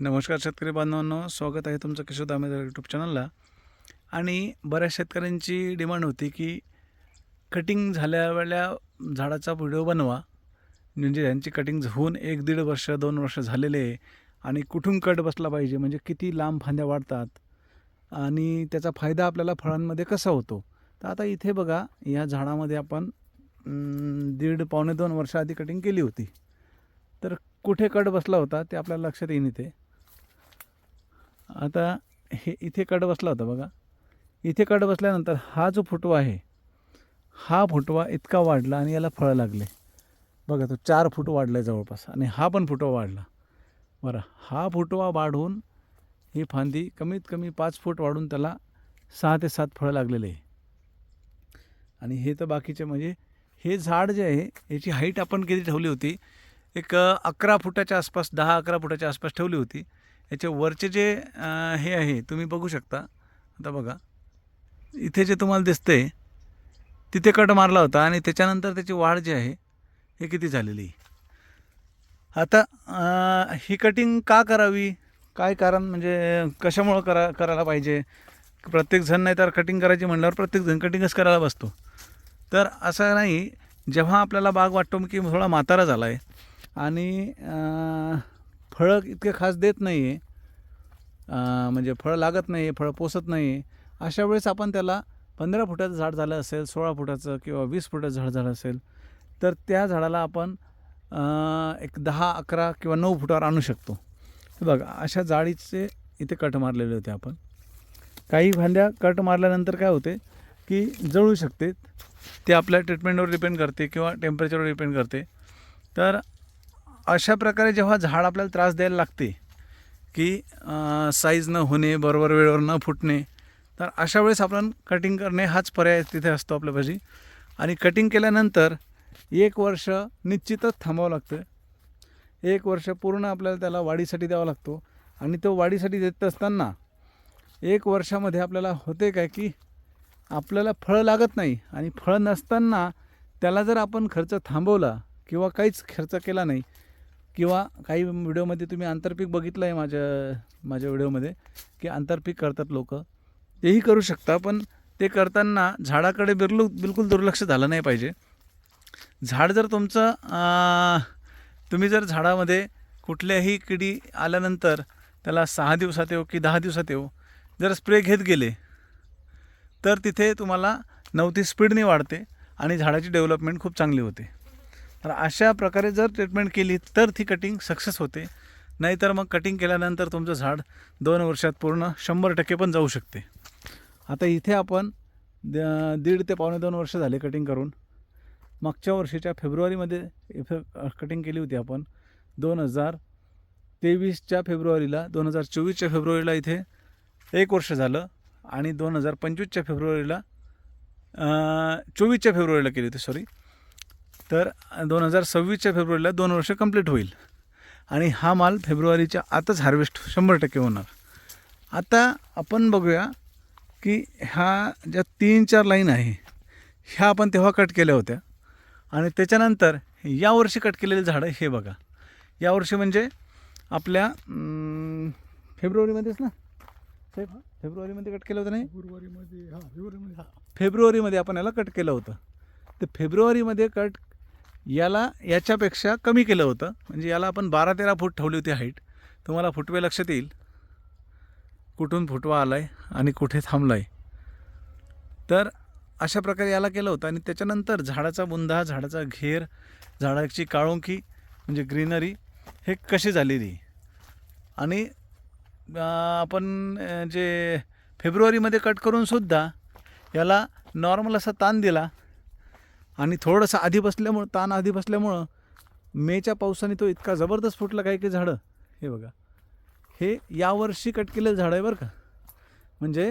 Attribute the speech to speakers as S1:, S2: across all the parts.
S1: नमस्कार शेतकरी बांधवांनो स्वागत आहे तुमचं किशोर दामेदार यूट्यूब चॅनलला आणि बऱ्याच शेतकऱ्यांची डिमांड होती की कटिंग झाल्यावेळ्या झाडाचा व्हिडिओ बनवा. म्हणजे यांची कटिंग होऊन एक दीड वर्ष दोन वर्ष झालेले आहे. आणि कुठून कट बसला पाहिजे? म्हणजे किती लांब फांद्या वाढतात? आणि त्याचा फायदा आपल्याला फळांमध्ये कसा होतो? तर आता इथे बघा या झाडामध्ये आपण दीड पावणे दोन वर्ष आधी कटिंग केली होती. तर कुठे कट बसला होता ते आपल्याला लक्षात येईन इथे. आता हे इथे कड बसला होता बघा. इथे कड बसल्यानंतर हा जो फुटवा आहे हा फुटवा इतका वाढला आणि याला फळं लागले. बघा तो चार फूट वाढला जवळपास आणि हा पण फुटवा वाढला. बरं हा फुटवा वाढून ही फांदी कमीत कमी पाच फूट वाढून त्याला सहा ते सात फळं लागलेले आहे. आणि हे तर बाकीचे म्हणजे हे झाड जे आहे याची हाईट आपण किती ठेवली होती? एक अकरा फुटाच्या आसपास दहा अकरा फुटाच्या आसपास ठेवली होती. याचे वरचे जे हे आहे तुम्ही बघू शकता. आता बघा. इथे जे तुम्हाला दिसते तिथे कट मारला होता आणि त्याच्यानंतर त्याची वाढ जी आहे हे किती झालेली? आता ही कटिंग का करावी? काय कारण? म्हणजे कशामुळं करा करायला पाहिजे? प्रत्येकजण नाही तर कटिंग करायची म्हणल्यावर प्रत्येकजण कटिंगच करायला बसतो. तर असं नाही जेव्हा आपल्याला बाग वाटतो की थोडा म्हातारा झाला आहे आणि फळं इतके खास देत नाही आहे म्हणजे फळं लागत नाही आहे फळं पोसत नाही आहे अशा वेळेस आपण त्याला पंधरा फुटाचं झाड झालं असेल सोळा फुटाचं किंवा वीस फुटाचं झाड झालं असेल तर त्या झाडाला आपण एक दहा अकरा किंवा नऊ फुटावर आणू शकतो. हे बघा अशा जाळीचे इथे कट मारलेले होते आपण. काही भांड्या कट मारल्यानंतर काय होते की जळू शकते ते आपल्या ट्रीटमेंटवर डिपेंड करते किंवा टेम्परेचरवर डिपेंड करते. तर अशा प्रकारे जेव्हा झाड आपल्याला त्रास द्यायला लागते की साईज न होणे बरोबर वेळेवर न फुटणे तर अशा वेळेस आपण कटिंग करणे हाच पर्याय तिथे असतो आपल्यापाशी आणि कटिंग केल्यानंतर एक वर्ष निश्चितच थांबावं लागतं एक वर्ष पूर्ण आपल्याला त्याला वाढीसाठी द्यावा लागतो. आणि तो वाढीसाठी देत असताना एक वर्षामध्ये आपल्याला होते काय की आपल्याला फळं लागत नाही आणि फळं नसताना त्याला जर आपण खर्च थांबवला किंवा काहीच खर्च केला नाही किंवा काही व्हिडिओमध्ये तुम्ही आंतरपीक बघितलं आहे माझ्या माझ्या व्हिडिओमध्ये की आंतरपीक करतात लोक. तेही करू शकता पण ते करताना झाडाकडे बिरलू बिलकुल दुर्लक्ष झालं नाही पाहिजे. झाड जर तुमचं तुम्ही जर झाडामध्ये कुठल्याही किडी आल्यानंतर त्याला सहा दिवसात येऊ की दहा दिवसात येऊ जर स्प्रे घेत गेले तर तिथे तुम्हाला नवती स्पीडने वाढते आणि झाडाची डेव्हलपमेंट खूप चांगली होते. तर अशा प्रकारे जर ट्रीटमेंट केली तर ती कटिंग सक्सेस होते. नाहीतर मग कटिंग केल्यानंतर तुमचं झाड दोन वर्षात पूर्ण शंभर टक्के पण जाऊ शकते. आता इथे आपण द- दीड ते पावणे दोन वर्ष झाले कटिंग करून. मागच्या वर्षीच्या फेब्रुवारीमध्ये इथे कटिंग केली होती आपण. दोन हजार तेवीसच्या फेब्रुवारीला दोन हजार चोवीसच्या फेब्रुवारीला इथे एक वर्ष झालं आणि दोन हजार पंचवीसच्या फेब्रुवारीला चोवीसच्या फेब्रुवारीला केली होती सॉरी तर दोन हजार सव्वीसच्या फेब्रुवारीला दोन वर्ष कंप्लीट होईल. आणि हा माल फेब्रुवारीच्या आताच हार्वेस्ट शंभर टक्के होणार. आता आपण बघूया की ह्या ज्या तीन चार लाईन आहे ह्या आपण तेव्हा कट केल्या होत्या. आणि त्याच्यानंतर यावर्षी कट केलेले झाडं हे बघा. यावर्षी म्हणजे आपल्या फेब्रुवारीमध्येच ना? साहेब? फेब्रुवारीमध्ये कट केलं होतं नाही?
S2: फेब्रुवारीमध्ये हा फेब्रुवारीमध्ये हा.
S1: फेब्रुवारीमध्ये आपण याला कट केलं होतं. तर फेब्रुवारीमध्ये कट याला याच्यापेक्षा कमी केलं होतं. म्हणजे याला आपण बारा तेरा फूट ठेवली होती हाईट तुम्हाला फुटवे लक्षात येईल. कुठून फुटवा आला आहे आणि कुठे थांबला आहे तर अशा प्रकारे याला केलं होतं आणि त्याच्यानंतर झाडाचा बुंदा झाडाचा घेर झाडाची काळोंकी म्हणजे ग्रीनरी हे कशी झालेली. आणि आपण जे फेब्रुवारीमध्ये कट करूनसुद्धा याला नॉर्मल असा ताण दिला आणि थोडंसं आधी बसल्यामुळं ताण आधी बसल्यामुळं मेच्या पावसाने तो इतका जबरदस्त फुटला काही काही झाडं. हे बघा. हे यावर्षी कट केलेलं झाड आहे बरं का. म्हणजे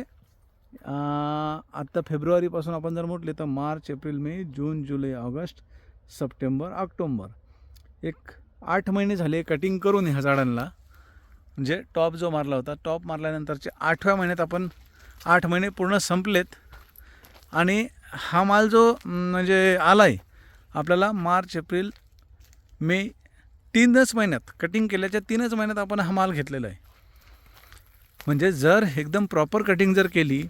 S1: आत्ता फेब्रुवारीपासून आपण जर म्हटले तर मार्च एप्रिल मे जून जुलै ऑगस्ट सप्टेंबर ऑक्टोंबर. एक आठ महिने झाले कटिंग करून ह्या झाडांना. म्हणजे टॉप जो मारला होता टॉप मारल्यानंतरचे आठव्या महिन्यात आपण आठ महिने पूर्ण संपलेत. आणि हा माल जो म्हणजे आला आहे आपल्याला मार्च एप्रिल मे तीनच महिन्यात कटिंग केल्याच्या तीनच महिन्यात आपण हा माल घेतलेला आहे. म्हणजे जर एकदम प्रॉपर कटिंग जर केली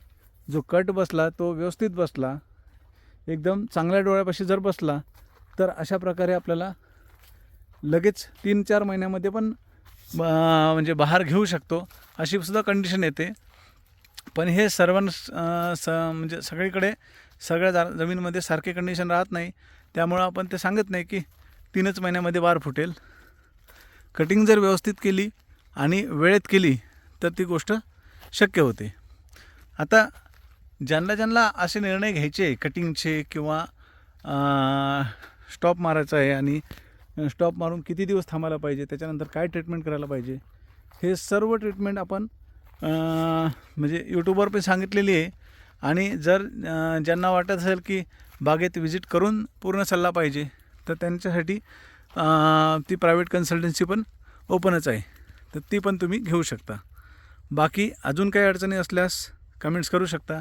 S1: जो कट बसला तो व्यवस्थित बसला एकदम चांगल्या डोळ्यापाशी जर बसला तर अशा प्रकारे आपल्याला लगेच तीन चार महिन्यामध्ये पण म्हणजे बाहेर घेऊ शकतो अशी सुद्धा कंडिशन येते. पण हे सर्वांना स म्हणजे सगळीकडे सगळ्या जा जमीनमध्ये सारखे कंडिशन राहत नाही. त्यामुळं आपण ते सांगत नाही की तीनच महिन्यामध्ये वार फुटेल. कटिंग जर व्यवस्थित केली आणि वेळेत केली तर ती गोष्ट शक्य होते. आता ज्यांना ज्यांना असे निर्णय घ्यायचे कटिंगचे किंवा स्टॉप मारायचा आहे आणि स्टॉप मारून किती दिवस थांबायला पाहिजे त्याच्यानंतर काय ट्रीटमेंट करायला पाहिजे हे सर्व ट्रीटमेंट आपण म्हणजे यूट्यूबवर पण सांगितलेली आहे. आणि जर ज्यांना वाटत असेल की बागेत व्हिजिट करून पूर्ण सल्ला पाहिजे तर त्यांच्यासाठी ती प्रायव्हेट कन्सल्टन्सी पण ओपनच आहे. तर ती पण तुम्ही घेऊ शकता. बाकी अजून काही अडचणी असल्यास कमेंट्स करू शकता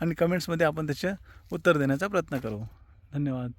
S1: आणि कमेंट्समध्ये आपण त्याचं उत्तर देण्याचा प्रयत्न करू. धन्यवाद.